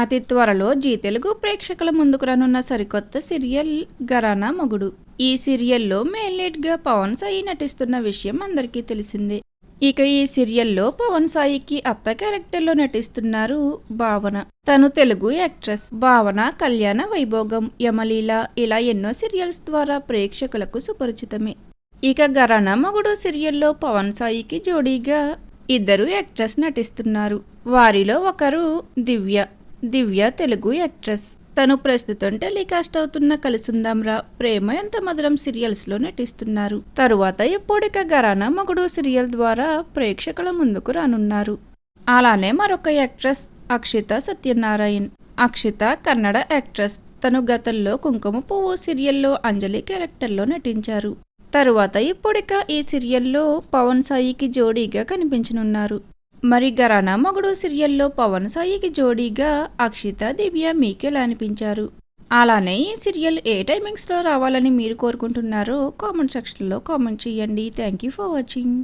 అతి త్వరలో జీ తెలుగు ప్రేక్షకుల ముందుకు రానున్న సరికొత్త సీరియల్ గరానా మొగుడు. ఈ సీరియల్లో మెయిన్ లీడ్గా పవన్ సాయి నటిస్తున్న విషయం అందరికీ తెలిసిందే. ఇక ఈ సీరియల్లో పవన్ సాయికి అత్త క్యారెక్టర్లో నటిస్తున్నారు భావన. తను తెలుగు యాక్ట్రెస్ భావన కళ్యాణ వైభోగం యమలీల ఇలా ఎన్నో సీరియల్స్ ద్వారా ప్రేక్షకులకు సుపరిచితమే. ఇక గరానా మొగుడు సీరియల్లో పవన్ సాయికి జోడీగా ఇద్దరు యాక్ట్రెస్ నటిస్తున్నారు. వారిలో ఒకరు దివ్య. దివ్య తెలుగు యాక్ట్రెస్. తను ప్రస్తుతం టెలికాస్ట్ అవుతున్న కలిసుందాంరా. ప్రేమ ఎంత మధురం సీరియల్స్లో నటిస్తున్నారు. తరువాత ఇప్పుడిక గరానా మగుడు సీరియల్ ద్వారా ప్రేక్షకుల ముందుకు రానున్నారు. అలానే మరొక యాక్ట్రెస్ అక్షిత సత్యనారాయణ్. అక్షిత కన్నడ యాక్ట్రెస్. తను గతంలో కుంకుమ పువ్వు సీరియల్లో అంజలి క్యారెక్టర్లో నటించారు. తరువాత ఇప్పుడిక ఈ సీరియల్లో పవన్ సాయికి జోడీగా కనిపించనున్నారు. మరి గరానా మగుడు సీరియల్లో పవన్ సాయికి జోడీగా అక్షిత దివ్య మీకెలా అనిపించారు. అలానే ఈ సీరియల్ ఏ టైమింగ్స్లో రావాలని మీరు కోరుకుంటున్నారో కామెంట్ సెక్షన్లో కామెంట్ చేయండి. Thank you for watching.